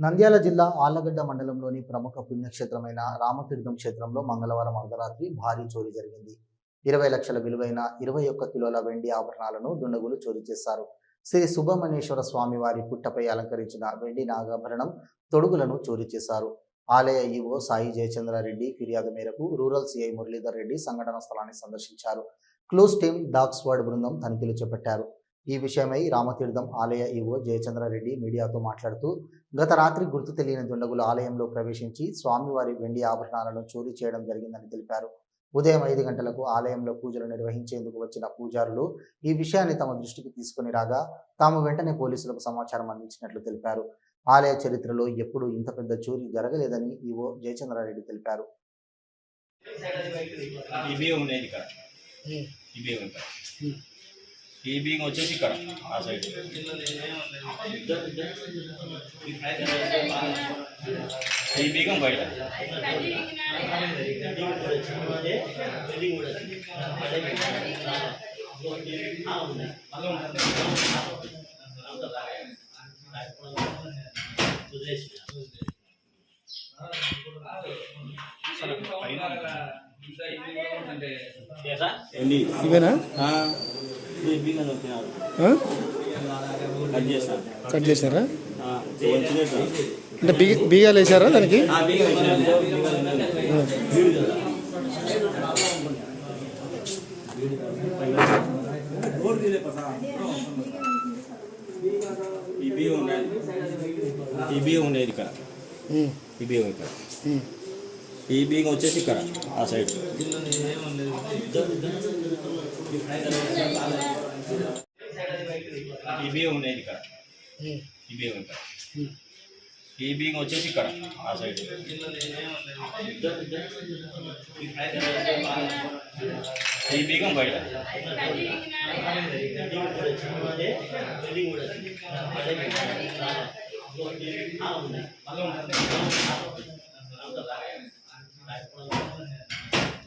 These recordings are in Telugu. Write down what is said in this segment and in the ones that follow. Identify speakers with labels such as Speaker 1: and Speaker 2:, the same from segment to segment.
Speaker 1: నంద్యాల జిల్లా ఆళ్ళగడ్డ మండలంలోని ప్రముఖ పుణ్యక్షేత్రమైన రామతీర్థం క్షేత్రంలో మంగళవారం అర్ధరాత్రి భారీ చోరీ జరిగింది. ఇరవై లక్షల విలువైన ఇరవై ఒక్క కిలోల వెండి ఆభరణాలను దుండగులు చోరీ చేశారు. శ్రీ సుబ్రహ్మణ్యేశ్వర స్వామి వారి పుట్టపై అలంకరించిన వెండి నాగాభరణం తొడుగులను చోరీ చేశారు. ఆలయ ఈవో సాయి జయచంద్రారెడ్డి ఫిర్యాదు మేరకు రూరల్ సిఐ మురళీధర్ రెడ్డి సంఘటన స్థలాన్ని సందర్శించారు. క్లోజ్ టీమ్ డాక్స్వర్డ్ బృందం తనిఖీలు చేపట్టారు. ఈ విషయమై రామతీర్థం ఆలయ ఈవో జయచంద్రారెడ్డి మీడియాతో మాట్లాడుతూ గత రాత్రి గుర్తు తెలియని దుండగులు ఆలయంలో ప్రవేశించి స్వామివారి వెండి ఆభరణాలను చోరీ చేయడం జరిగిందని తెలిపారు. ఉదయం ఐదు గంటలకు ఆలయంలో పూజలు నిర్వహించేందుకు వచ్చిన పూజారులు ఈ విషయాన్ని తమ దృష్టికి తీసుకుని రాగా తాము వెంటనే పోలీసులకు సమాచారం అందించినట్లు తెలిపారు. ఆలయ చరిత్రలో ఎప్పుడూ ఇంత పెద్ద చోరీ జరగలేదని ఈవో జయచంద్రారెడ్డి తెలిపారు.
Speaker 2: ఇవే ఉన్నాయి ఇక్కడ. ఇవే ఉంటాయి. ఈ బియ్యం వచ్చేసి ఇక్కడ ఆ సైడ్. ఈ బియ్యం బయట
Speaker 3: ఇవేనా?
Speaker 2: కట్
Speaker 3: చేశారా? అంటే బీ బీగాలు వేసారా దానికి?
Speaker 2: ఈ బియ్యం ఉండేది ఇక్కడ. ఈ బియ్యం ఇక్కడ. ఈ బియ్యం వచ్చేసి ఇక్కడ ఆ సైడ్. ఈ బియ్యం ఉండేది ఇక్కడ.
Speaker 3: ఉమ్,
Speaker 2: ఈ బియ్యం ఇక్కడ.
Speaker 3: ఉమ్.
Speaker 2: ఈ బియ్యం వచ్చేసి ఇక్కడ ఆ సైడ్. ఈ బియ్యం బయట.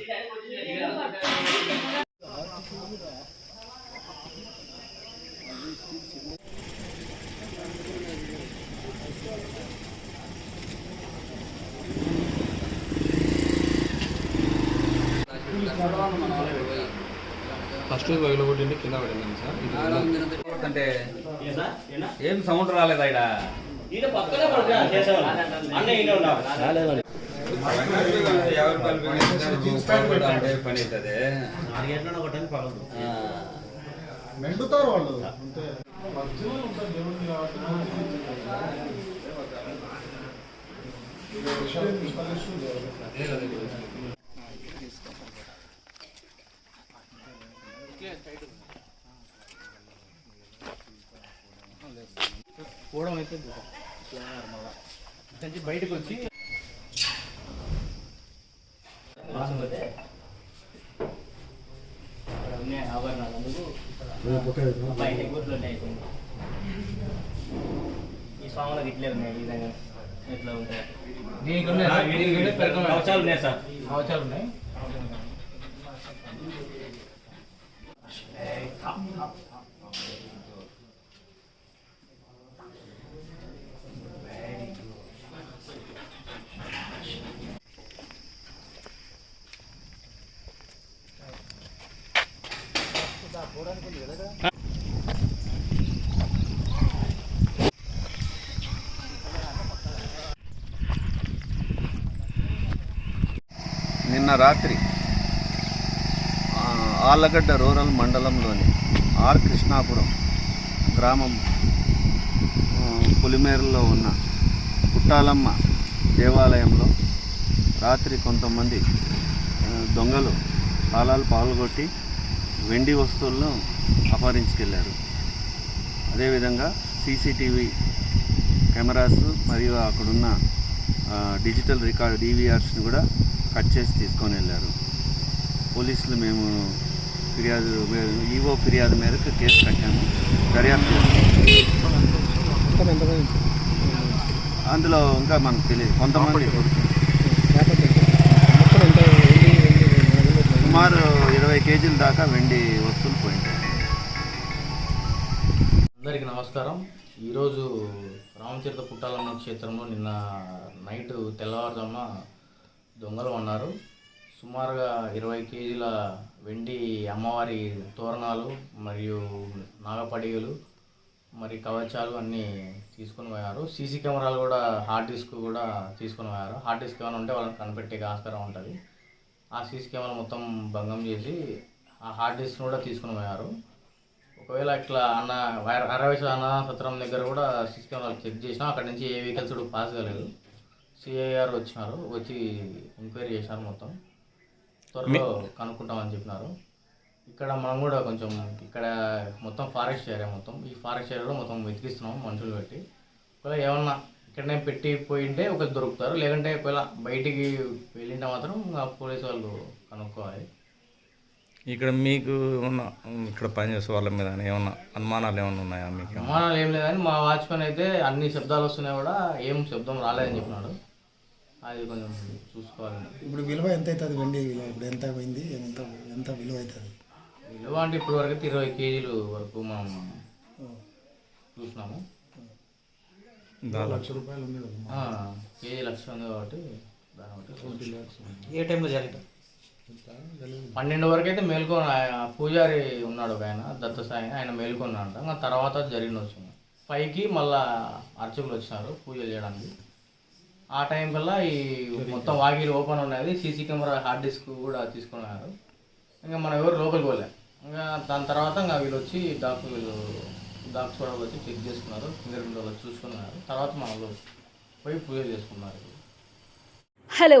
Speaker 4: ఇక్కడ
Speaker 5: ఫస్ట్ పగిలి కొట్టింటే కింద పడింది సార్. ఇది
Speaker 4: అంటే ఏం సౌండ్ రాలేదు
Speaker 2: చేసేవాళ్ళు. అన్న ఈయన ఉన్నారు
Speaker 5: యాభై రూపాయలు పెట్టి అంటే పని అవుతుంది
Speaker 3: మెండుతారు వాళ్ళు అంతే
Speaker 5: బయటకు వచ్చి
Speaker 2: ఈ స్వాములకు ఇట్లే ఉన్నాయి ఈ విధంగా ఇట్లా ఉంటాయి? కవచాలు ఉన్నాయి సార్.
Speaker 5: అవసరాలు ఉన్నాయి.
Speaker 6: నిన్న రాత్రి ఆ, ఆళ్ళగడ్డ రూరల్ మండలంలోని ఆర్ కృష్ణాపురం గ్రామం పులిమేరులో ఉన్న పుట్టాలమ్మ దేవాలయంలో రాత్రి కొంతమంది దొంగలు తాళాలు పాల్గొట్టి వెండి వస్తువులను అపహరించుకెళ్ళారు అదేవిధంగా సీసీటీవీ కెమెరాస్ మరియు అక్కడున్న డిజిటల్ రికార్డ్ డీవీఆర్స్ని కూడా కట్ చేసి తీసుకొని వెళ్ళారు. పోలీసులు మేము ఫిర్యాదు ఈవో ఫిర్యాదు మేరకు కేసు కట్టాము. దర్యాప్తు అందులో ఇంకా మనకు తెలియదు. కొంతమంది సుమారు ఇరవై కేజీల దాకా వెండి వస్తువులు
Speaker 7: అందరికీ నమస్కారం. ఈరోజు రామచరిత పుట్టాలమ్మ క్షేత్రంలో నిన్న నైట్ తెల్లవారుజామున దొంగలు ఉన్నారు. సుమారుగా ఇరవై కేజీల వెండి అమ్మవారి తోరణాలు మరియు నాగపడిగలు మరి కవచాలు అన్నీ తీసుకొని పోయారు. సీసీ కెమెరాలు కూడా హార్డ్ డిస్క్ కూడా తీసుకొని పోయారు. హార్డ్ డిస్క్ ఏమైనా ఉంటే వాళ్ళని కనిపెట్టే ఆస్కారం ఉంటుంది. ఆ సీసీ కెమెరా మొత్తం భంగం చేసి ఆ హార్డ్ డిస్క్ కూడా తీసుకొని పోయారు. ఒకవేళ ఇట్లా అన్న అరవేశ అన్న సత్రం దగ్గర కూడా సీసీ కెమెరాలు చెక్ చేసినా అక్కడ నుంచి ఏ వెహికల్స్ కూడా పాస్ కాలేదు. సిఐఆర్ వచ్చినారు వచ్చి ఎంక్వైరీ చేశారు మొత్తం. త్వరలో కనుక్కుంటామని చెప్పినారు. ఇక్కడ మనం కూడా కొంచెం ఇక్కడ మొత్తం ఫారెస్ట్ ఏరియా మొత్తం. ఈ ఫారెస్ట్ ఏరియాలో మొత్తం వెతికిస్తున్నాం మనుషులు పెట్టి. ఒకవేళ ఏమన్నా ఇక్కడనే పెట్టి పోయింటే ఒకరు దొరుకుతారు. లేదంటే ఒకవేళ బయటికి వెళ్ళింటే మాత్రం ఆ పోలీసు వాళ్ళు కనుక్కోవాలి.
Speaker 5: ఇక్కడ మీకు ఉన్న ఇక్కడ పనిచేసే వాళ్ళ మీద ఏమన్నా అనుమానాలు ఏమన్నా ఉన్నాయా మీకు?
Speaker 7: అనుమానాలు ఏం లేదని మా వాచ్మెన్ అయితే అన్ని శబ్దాలు వస్తున్నాయి కూడా ఏం శబ్దం రాలేదని చెప్పినాడు. అది కొంచెం చూసుకోవాలి.
Speaker 3: ఇప్పుడు విలువ ఎంత అవుతుంది వెండి విలువ? ఇప్పుడు ఎంత పోయింది? ఎంత ఎంత విలువ అవుతుంది
Speaker 7: విలువ అంటే ఇప్పటి వరకు ఇరవై కేజీలు వరకు మనం చూసినాము.
Speaker 5: దాదాపు
Speaker 3: రూపాయలు ఉంది
Speaker 7: కేజీ లక్ష ఉంది కాబట్టి దాన్ని బట్టి
Speaker 8: ఏ టైంలో జరిగింది?
Speaker 7: పన్నెండు వరకు అయితే మేల్కొని ఆయన పూజారి ఉన్నాడు ఒక ఆయన దత్తసాయి ఆయన మేల్కొన్నాడు ఇంకా తర్వాత జరిగిన వచ్చింది పైకి మళ్ళా అర్చకులు వచ్చినారు పూజలు చేయడానికి. ఆ టైం కల్లా ఈ మొత్తం వాకిలు ఓపెన్ ఉన్నది. సీసీ కెమెరా హార్డ్ డిస్క్ కూడా తీసుకున్నారు. ఇంకా మనం ఎవరు లోపలికి పోలే. ఇంకా దాని తర్వాత ఇంకా వీళ్ళు వచ్చి డాక్టర్ వీళ్ళు డాక్టర్ కూడా వచ్చి చెక్ చేసుకున్నారు. ఫింగర్ ప్రింట్ వాళ్ళు చూసుకున్నారు. తర్వాత మనలో పోయి పూజ చేసుకున్నారు.
Speaker 9: హలో